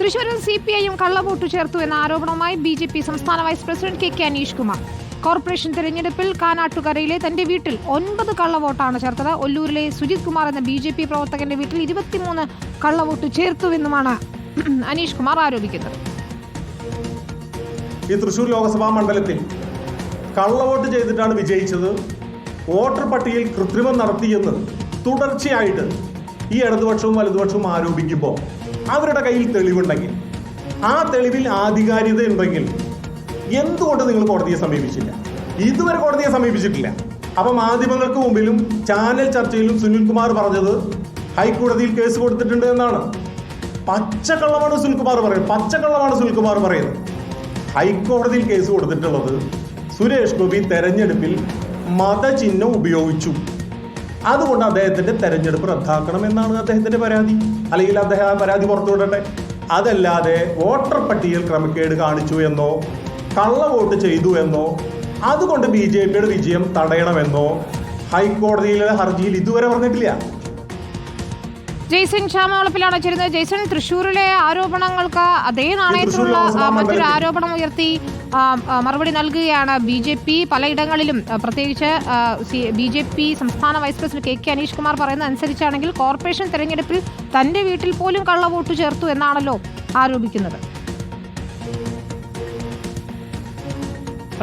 തൃശൂരിൽ C P ഐയും കള്ളവോട്ട് ചേർത്തു എന്ന ആരോപണവുമായി ബി ജെ പി സംസ്ഥാന vice president K K Aneesh Kumar. Corporation തെരഞ്ഞെടുപ്പിൽ കാനാട്ടുകരയിലെ തന്റെ വീട്ടിൽ ഒൻപത് കള്ളവോട്ടാണ് ചേർത്തത്. ഒല്ലൂരിലെ സുജിത് കുമാർ എന്ന ബി ജെ പി പ്രവർത്തകന്റെ വീട്ടിൽ ഇരുപത്തിമൂന്ന് കള്ളവോട്ട് ചേർത്തുവെന്നുമാണ് അനീഷ് കുമാർ ആരോപിക്കുന്നത്. ഈ തൃശൂർ ലോക്സഭാ മണ്ഡലത്തിൽ കള്ളവോട്ട് ചെയ്തിട്ടാണ് വിജയിച്ചത്. വോട്ടർ പട്ടികയിൽ കൃത്രിമം നടത്തിയെന്ന് തുടർച്ചയായിട്ട് ഈ ഇടതുപക്ഷവും വലതുപക്ഷവും ആരോപിക്കുമ്പോൾ അവരുടെ കയ്യിൽ തെളിവുണ്ടെങ്കിൽ ആ തെളിവിൽ ആധികാരികത ഉണ്ടെങ്കിൽ എന്തുകൊണ്ട് നിങ്ങൾ കോടതിയെ സമീപിച്ചില്ല? ഇതുവരെ കോടതിയെ സമീപിച്ചിട്ടില്ല. അപ്പൊ മാധ്യമങ്ങൾക്ക് മുമ്പിലും ചാനൽ ചർച്ചയിലും സുനിൽകുമാർ പറഞ്ഞത് ഹൈക്കോടതിയിൽ കേസ് കൊടുത്തിട്ടുണ്ട് എന്നാണ്. പച്ചക്കള്ളമാണ് സുനിൽകുമാർ പറയുന്നത്. പച്ചക്കള്ളമാണ് സുനിൽകുമാർ പറയുന്നത്. ഹൈക്കോടതിയിൽ കേസ് കൊടുത്തിട്ടുള്ളത് സുരേഷ് ഗോപി തെരഞ്ഞെടുപ്പിൽ മതചിഹ്നം ഉപയോഗിച്ചു. അതുകൊണ്ട് അദ്ദേഹത്തിന്റെ തെരഞ്ഞെടുപ്പ് റദ്ദാക്കണം എന്നാണ് അദ്ദേഹത്തിന്റെ പരാതി. അല്ലെങ്കിൽ അദ്ദേഹം ആ പരാതി പുറത്തുവിടട്ടെ. അതല്ലാതെ വോട്ടർ പട്ടികയിൽ ക്രമക്കേട് കാണിച്ചു എന്നോ കള്ള വോട്ട് ചെയ്തു എന്നോ അതുകൊണ്ട് ബി ജെ പിയുടെ വിജയം തടയണമെന്നോ ഹൈക്കോടതിയിലെ ഹർജിയിൽ ഇതുവരെ പറഞ്ഞിട്ടില്ല. ജെയ്സൺ ശ്യാമവളപ്പിലാണ് ചേരുന്നത് ജെയ്സൺ തൃശൂരിലെ ആരോപണങ്ങൾക്ക് അതേ നാണയത്തിലുള്ള മറ്റൊരു ആരോപണം ഉയർത്തി. മറുപടി നൽകുകയാണ് ബി ജെ പി. പലയിടങ്ങളിലും പ്രത്യേകിച്ച് ബി ജെ പി സംസ്ഥാന vice president K K Aneesh Kumar പറയുന്ന അനുസരിച്ചാണെങ്കിൽ കോർപ്പറേഷൻ തെരഞ്ഞെടുപ്പിൽ തന്റെ വീട്ടിൽ പോലും കള്ളവോട്ട് ചേർത്തു എന്നാണല്ലോ ആരോപിക്കുന്നത്.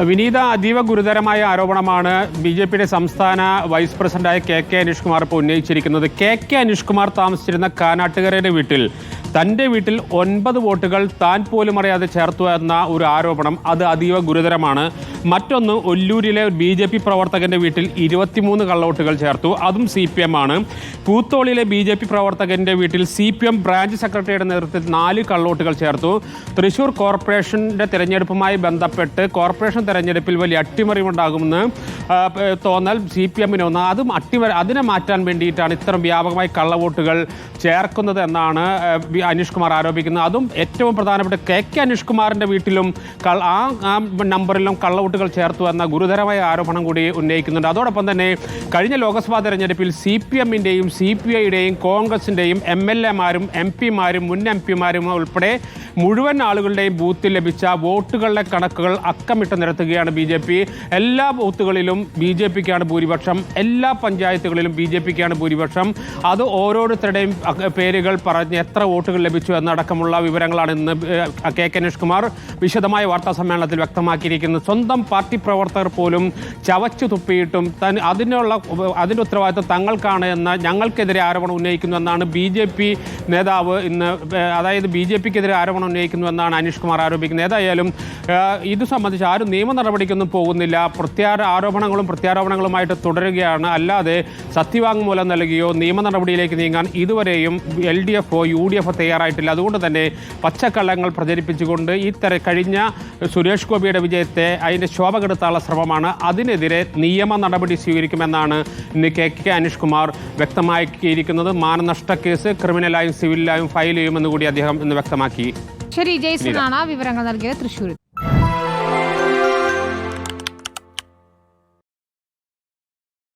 വിനീത അതീവ ഗുരുതരമായ ആരോപണമാണ് ബി ജെ പിയുടെ സംസ്ഥാന വൈസ് പ്രസിഡന്റായ കെ കെ അനീഷ് കുമാർ ഇപ്പോൾ ഉന്നയിച്ചിരിക്കുന്നത്. കെ കെ അനീഷ് കുമാർ താമസിച്ചിരുന്ന കാനാട്ടുകരയുടെ വീട്ടിൽ തന്റെ വീട്ടിൽ ഒൻപത് വോട്ടുകൾ താൻ പോലും അറിയാതെ ചേർത്തു എന്ന ഒരു ആരോപണം. അത് അതീവ ഗുരുതരമാണ്. മറ്റൊന്ന് ഒല്ലൂരിലെ ബി ജെ പി പ്രവർത്തകന്റെ വീട്ടിൽ ഇരുപത്തിമൂന്ന് കള്ളവോട്ടുകൾ ചേർത്തു. അതും സി പി എം ആണ്. പൂത്തോളിലെ ബി ജെ പി പ്രവർത്തകന്റെ വീട്ടിൽ സി പി എം ബ്രാഞ്ച് സെക്രട്ടറിയുടെ നേതൃത്വത്തിൽ നാല് കള്ളവോട്ടുകൾ ചേർത്തു. തൃശൂർ കോർപ്പറേഷന്റെ തിരഞ്ഞെടുപ്പുമായി ബന്ധപ്പെട്ട് കോർപ്പറേഷൻ തെരഞ്ഞെടുപ്പിൽ വലിയ അട്ടിമറി ഉണ്ടാകുമെന്ന് ആ, പ- തോന്നൽ സി പി എമ്മിന് ഒന്ന് അതും അട്ടിമറി അതിനെ മാറ്റാൻ വേണ്ടിയിട്ടാണ് ഇത്തരം വ്യാപകമായി കള്ളവോട്ടുകൾ ചേർക്കുന്നത് എന്നാണ് അനീഷ് കുമാർ ആരോപിക്കുന്നത്. അതും ഏറ്റവും പ്രധാനപ്പെട്ട കെ കെ അനീഷ് കുമാറിന്റെ വീട്ടിലും ആ നമ്പറിലും കള്ളവോട്ടുകൾ ചേർത്തു എന്ന ഗുരുതരമായ ആരോപണം കൂടി ഉന്നയിക്കുന്നുണ്ട്. അതോടൊപ്പം തന്നെ കഴിഞ്ഞ ലോക്സഭാ തെരഞ്ഞെടുപ്പിൽ സി പി എമ്മിന്റെയും സി പി ഐയുടെയും കോൺഗ്രസിന്റെയും എം എൽ എമാരും എം പിമാരും മുൻ എം പിമാരും ഉൾപ്പെടെ മുഴുവൻ ആളുകളുടെയും ബൂത്തിൽ ലഭിച്ച വോട്ടുകളുടെ കണക്കുകൾ അക്കമിട്ട് നിരത്തുകയാണ് ബി ജെ പി. എല്ലാ ബൂത്തുകളിലും ബി ജെ പിക്കാണ് ഭൂരിപക്ഷം. എല്ലാ പഞ്ചായത്തുകളിലും ബി ജെ പിക്കാണ് ഭൂരിപക്ഷം. അത് ഓരോരുത്തരുടെയും പേരുകൾ പറഞ്ഞ് എത്ര വോട്ടുകൾ ലഭിച്ചു എന്നടക്കമുള്ള വിവരങ്ങളാണ് ഇന്ന് കെ കെ കുമാർ വിശദമായ വാർത്താ സമ്മേളനത്തിൽ വ്യക്തമാക്കിയിരിക്കുന്നത് സ്വന്തം പാർട്ടി പ്രവർത്തകർ പോലും ചവച്ചു തുപ്പിയിട്ടും തൻ അതിനുള്ള അതിന്റെ ഉത്തരവാദിത്വം തങ്ങൾക്കാണ് എന്ന ഞങ്ങൾക്കെതിരെ ആരോപണം ഉന്നയിക്കുന്നു എന്നാണ് ബി ജെ പി നേതാവ് ഇന്ന് അതായത് ബി ജെ പിക്കെതിരെ ആരോപണം ഉന്നയിക്കുന്നു എന്നാണ് അനീഷ് കുമാർ ആരോപിക്കുന്നത്. ഏതായാലും ഇത് സംബന്ധിച്ച് ആരും നിയമ നടപടിക്കൊന്നും പോകുന്നില്ല. പ്രത്യാര ആരോപണങ്ങളും പ്രത്യാരോപണങ്ങളുമായിട്ട് തുടരുകയാണ്. അല്ലാതെ സത്യവാങ്മൂലം നൽകിയോ നിയമ നടപടിയിലേക്ക് നീങ്ങാൻ ഇതുവരെയും എൽ ഡി എഫോ യു ഡി എഫോ തയ്യാറായിട്ടില്ല. അതുകൊണ്ട് തന്നെ പച്ചക്കള്ളങ്ങൾ പ്രചരിപ്പിച്ചുകൊണ്ട് ഇത്തര തെര കഴിഞ്ഞ സുരേഷ് ഗോപിയുടെ വിജയത്തെ അതിന്റെ ശോഭ കെടുത്താനുള്ള ശ്രമമാണ്. അതിനെതിരെ നിയമ നടപടി സ്വീകരിക്കുമെന്നാണ് ഇന്ന് കെ കെ അനീഷ് കുമാർ വ്യക്തമാക്കിയിരിക്കുന്നത്. മാനനഷ്ട കേസ് ക്രിമിനലായും സിവിലായും ഫയൽ ചെയ്യുമെന്ന് കൂടി അദ്ദേഹം ഇന്ന് വ്യക്തമാക്കി. ശരി ജയ്സൺ ആണ് വിവരങ്ങൾ നൽകിയത് തൃശ്ശൂരിൽ